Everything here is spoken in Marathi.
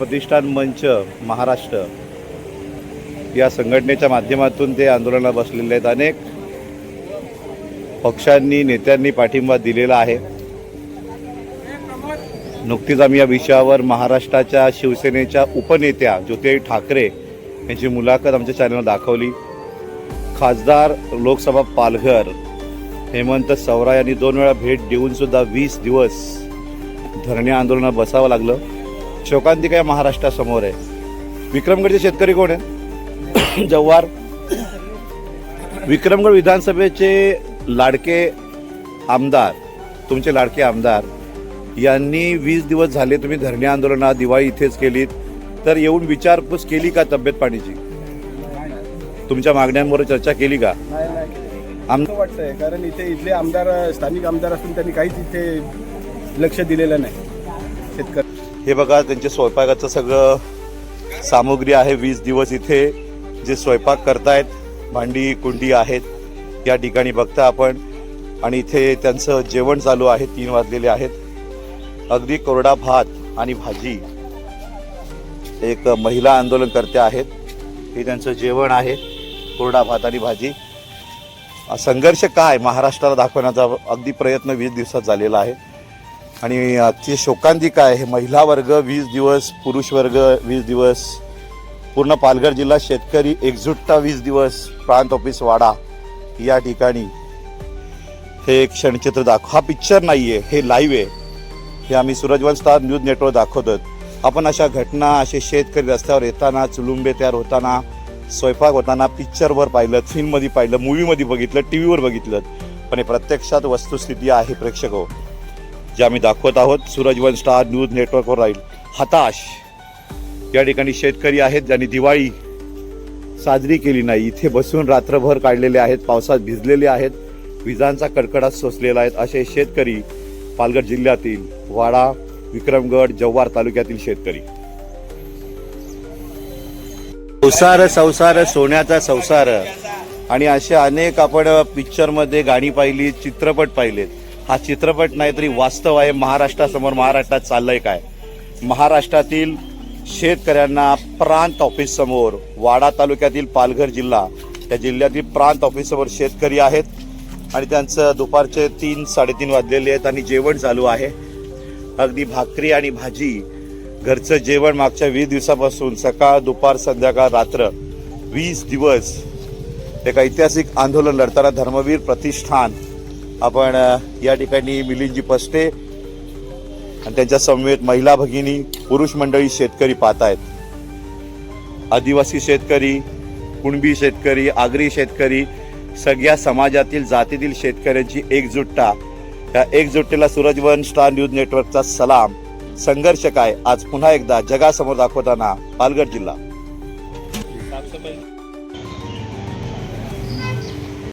प्रतिष्ठान मंच महाराष्ट्र या संघटनेच्या माध्यमातून ते आंदोलनाला बसलेले आहेत. अनेक पक्षांनी नेत्यांनी पाठिंबा दिलेला आहे. नुकतीच आम्ही या विषयावर महाराष्ट्राच्या शिवसेनेच्या उपनेत्या ज्योती ठाकरे यांची मुलाखत आमच्या चॅनलवर दाखवली. खासदार लोकसभा पालघर हेमंत सवरा यांनी दोन वेळा भेट देऊन सुद्धा वीस दिवस धरणे आंदोलनात बसावं लागलं. शोकांतिका महाराष्ट्रासमोर आहे. विक्रमगडचे शेतकरी कोण आहेत जव्हार. विक्रमगड विधानसभेचे लाडके आमदार तुमचे लाडके आमदार यांनी वीस दिवस झाले तुम्ही धरणे आंदोलनात दिवाळी इथेच केलीत. तर येऊन विचारपूस केली का तब्येत पाणीची? तुमच्या मागण्यांवर चर्चा केली का? वाटतंय कारण इथे इथले आमदार स्थानिक आमदार असून त्यांनी काहीच इथे लक्ष दिलेलं नाही. शेतकरी हे बघा त्यांचे स्वयंपाकाचं सगळं सामुग्री आहे वीस दिवस इथे जे स्वयंपाक करतायत भांडी कुंडी आहेत या ठिकाणी बघता आपण. आणि इथे त्यांचं जेवण चालू आहे तीन वाजलेले आहेत. अगदी कोरडा भात आणि भाजी एक महिला आंदोलन करते आहेत. हे त्यांचं जेवण आहे कोरडा भात आणि भाजी. संघर्ष काय? महाराष्ट्राला दाखवण्याचा अगदी प्रयत्न वीस दिवसात झालेला आहे. आणि अतिशय शोकांतिका आहे महिला वर्ग वीस दिवस पुरुष वर्ग वीस दिवस. पूर्ण पालघर जिल्हा शेतकरी एकजुटता वीस दिवस प्रांत ऑफिस वाडा. या ठिकाणी हे एक क्षणचित्र दाखव. हा पिक्चर नाही आहे हे लाईव्ह आहे. हे आम्ही सूरजवन स्टार न्यूज नेटवर्क दाखवतो आपण अशा घटना असे शेतकरी रस्त्यावर येताना चुलुंबे तयार होताना स्वयंपाक होताना पिक्चरवर पाहिलं फिल्ममध्ये पाहिलं मूवीमध्ये बघितलं टी व्हीवर बघितलं. पण हे प्रत्यक्षात वस्तुस्थिती आहे प्रेक्षक हो. जे आम्ही दाखवत आहोत सूरज वन स्टार न्यूज नेटवर्कवर राहील. हताश. या ठिकाणी शेतकरी आहेत ज्यांनी दिवाळी साजरी केली नाही. इथे बसून रात्रभर काढलेले आहेत पावसात भिजलेले आहेत विजांचा कडकडाट सोसलेला आहेत असे शेतकरी पालघर जिल्ह्यातील वाडा विक्रमगड जव्हार तालुक्यातील शेतकरी. संसार संसार सोन्याचा संसार. आणि असे अनेक आपण पिक्चरमध्ये गाणी पाहिली चित्रपट पाहिलेत. हा चित्रपट नाही तरी वास्तव आहे. महाराष्ट्रासमोर महाराष्ट्रात चाललंय काय? महाराष्ट्रातील शेतकऱ्यांना प्रांत ऑफिससमोर वाडा तालुक्यातील पालघर जिल्हा या जिल्ह्यातील प्रांत ऑफिससमोर शेतकरी आहेत आणि त्यांचं दुपारचे तीन साडेतीन वाजलेले आहेत आणि जेवण चालू आहे. अगदी भाकरी आणि भाजी घरचं जेवण मागच्या वीस दिवसापासून सकाळ दुपार संध्याकाळ रात्र वीस दिवस एक ऐतिहासिक आंदोलन लढताना धर्मवीर प्रतिष्ठान आपण या ठिकाणी मिलिंदजी पस्ते आणि त्यांच्या समवेत महिला भगिनी पुरुष मंडळी शेतकरी पाहत आहेत आदिवासी शेतकरी कुणबी शेतकरी आगरी शेतकरी सगळ्या समाजातील जातीतील शेतकऱ्यांची एकजुटता. या एकजुटीला सूरजवन स्टार न्यूज नेटवर्कचा सलाम. संघर्ष काय? आज पुन्हा एकदा जगासमोर दाखवताना पालघर जिल्हा.